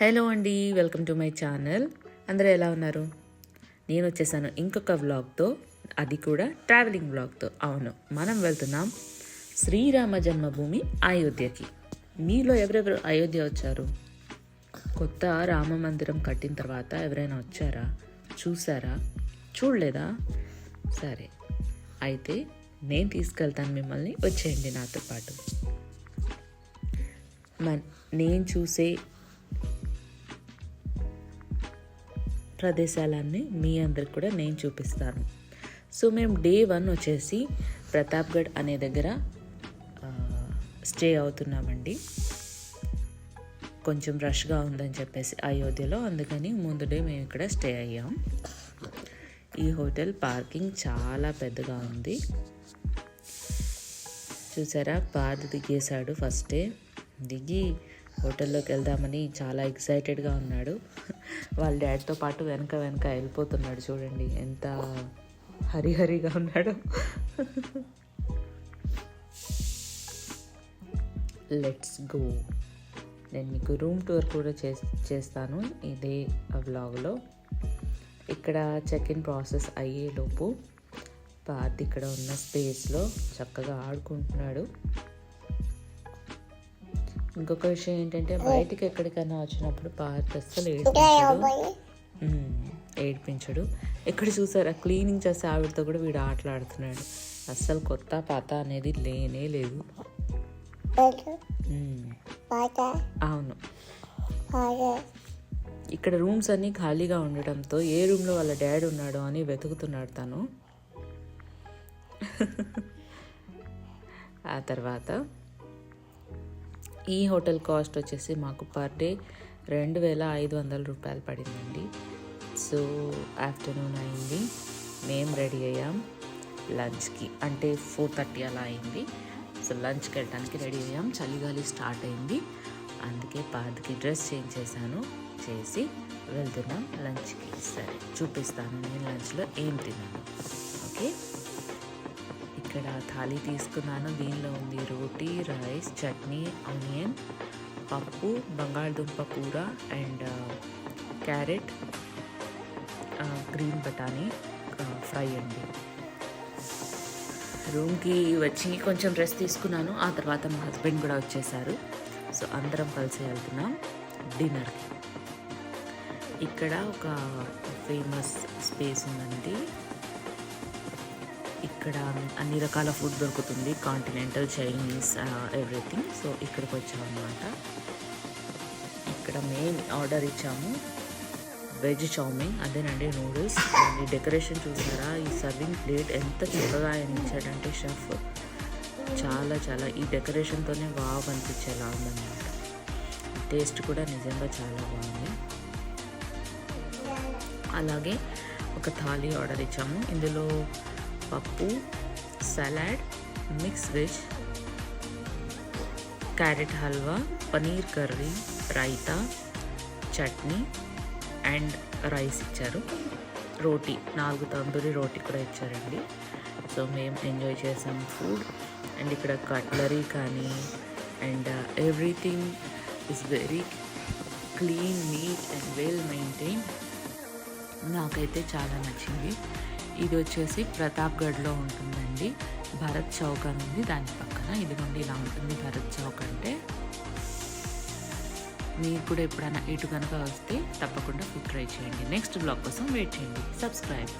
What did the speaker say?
Hello అండి welcome to my channel. అందరూ ఎలా ఉన్నారు? నేను వచ్చేసాను ఇంకొక వ్లాగ్తో అది కూడా ట్రావెలింగ్ వ్లాగ్తో. అవును మనం వెళ్తున్నాం శ్రీరామ జన్మభూమి అయోధ్యకి. మీలో ఎవరెవరు అయోధ్య వచ్చారు? కొత్త రామ మందిరం కట్టిన తర్వాత ఎవరైనా వచ్చారా? చూసారా? చూడలేదా? సరే అయితే నేను తీసుకెళ్తాను మిమ్మల్ని వచ్చేయండి నాతో పాటు. మన నేను చూసే ప్రదేశాలన్నీ మీ అందరికి కూడా నేను చూపిస్తాను. సో మేము డే వన్ వచ్చేసి ప్రతాప్గఢ్ అనే దగ్గర స్టే అవుతున్నామండి. కొంచెం రష్గా ఉందని చెప్పేసి అయోధ్యలో అందుకని ముందు డే మేము ఇక్కడ స్టే అయ్యాం. ఈ హోటల్ పార్కింగ్ చాలా పెద్దగా ఉంది. చూసారా? పాద దిగేశాడు ఫస్టే దిగి హోటల్లోకి వెళ్దామని చాలా ఎక్సైటెడ్గా ఉన్నాడు. వాళ్ళ డాడ్తో పాటు వెనక వెనక వెళ్ళిపోతున్నాడు చూడండి. ఎంత హరిహరిగా ఉన్నాడు. లెట్స్ గో నేను మీకు రూమ్ టూర్ కూడా చే చేస్తాను ఇదే వ్లాగ్లో. ఇక్కడ చెక్ ఇన్ ప్రాసెస్ అయ్యేలోపు పార్త్ ఇక్కడ ఉన్న స్పేస్లో చక్కగా ఆడుకుంటున్నాడు. ఇంకొక విషయం ఏంటంటే బయటికి ఎక్కడికైనా వచ్చినప్పుడు పార్త్ అస్సలు ఏడిపించడు. ఏడిపించడు. ఎక్కడ చూసారా? క్లీనింగ్ చేసే ఆవిడతో కూడా వీడు ఆటలాడుతున్నాడు. అస్సలు కొత్త పాత అనేది లేనే లేదు. అవును. ఇక్కడ రూమ్స్ అన్నీ ఖాళీగా ఉండటంతో ఏ రూమ్లో వాళ్ళ డాడీ ఉన్నాడో అని వెతుకుతున్నాడు తను. ఆ తర్వాత ఈ హోటల్ కాస్ట్ వచ్చేసి మాకు పర్ డే రెండు వేల ఐదు వందల రూపాయలు పడిందండి. సో ఆఫ్టర్నూన్ అయింది. మేము రెడీ అయ్యాం లంచ్కి. అంటే ఫోర్ థర్టీ అలా అయింది. సో లంచ్కి వెళ్ళడానికి రెడీ అయ్యాం. చలిగాలి స్టార్ట్ అయింది. అందుకే పాతకి డ్రెస్ చేంజ్ చేశాను. చేసి వెళ్తున్నాం లంచ్కి. సరే చూపిస్తాను నేను లంచ్లో ఏం తిన్నాను. ఓకే? ఇక్కడ థాలీ తీసుకున్నాను. దీనిలో ఉంది చట్నీ ఆనియన్ పప్పు బంగాళదుంప కూర అండ్ క్యారెట్ గ్రీన్ బఠానీ ఫ్రై అండి. రూమ్కి వచ్చి కొంచెం రెస్ట్ తీసుకున్నాను. ఆ తర్వాత మా హస్బెండ్ కూడా వచ్చేసారు. సో అందరం కలిసి వెళ్తున్నాం డిన్నర్కి. ఇక్కడ ఒక ఫేమస్ స్పేస్ ఉందండి. ఇక్కడ అన్ని రకాల ఫుడ్ దొరుకుతుంది. కాంటినెంటల్ చైనీస్ ఎవ్రీథింగ్ సో ఇక్కడికి వచ్చామన్నమాట. ఇక్కడ మెయిన్ ఆర్డర్ ఇచ్చాము. వెజ్ చౌమిన్ అదేనండి నూడిల్స్ ఈ డెకరేషన్ చూసారా? ఈ సర్వింగ్ ప్లేట్ ఎంత చక్కగా ఆయన ఇచ్చాడంటే షెఫ్ చాలా చాలా ఈ డెకరేషన్తోనే బాగా అనిపించేలా ఉందన్నమాట. టేస్ట్ కూడా నిజంగా చాలా బాగుంది. అలాగే ఒక థాలీ ఆర్డర్ ఇచ్చాము. ఇందులో పప్పు salad mix veg carrot halwa paneer curry raita chutney and rice ఇచ్చారు. రోటీ నాలుగు తందూరి రోటీ కూడా ఇచ్చారండి. సో మేము ఎంజాయ్ చేసాం ఫుడ్ అండ్ ఇక్కడ కట్లరీ కానీ and everything is very clean neat and well maintain. నాకైతే చాలా నచ్చింది. ఇది వచ్చేసి ప్రతాప్గఢ్లో ఉంటుందండి. భరత్ చౌక్ అని ఉంది దాని పక్కన. ఇదిగోండి ఇలా ఉంటుంది భరత్ చౌక్ అంటే. మీరు కూడా ఎప్పుడైనా ఇటు కనుక వస్తే తప్పకుండా ఫుడ్ ట్రై చేయండి. నెక్స్ట్ బ్లాగ్ కోసం వెయిట్ చేయండి. సబ్స్క్రైబ్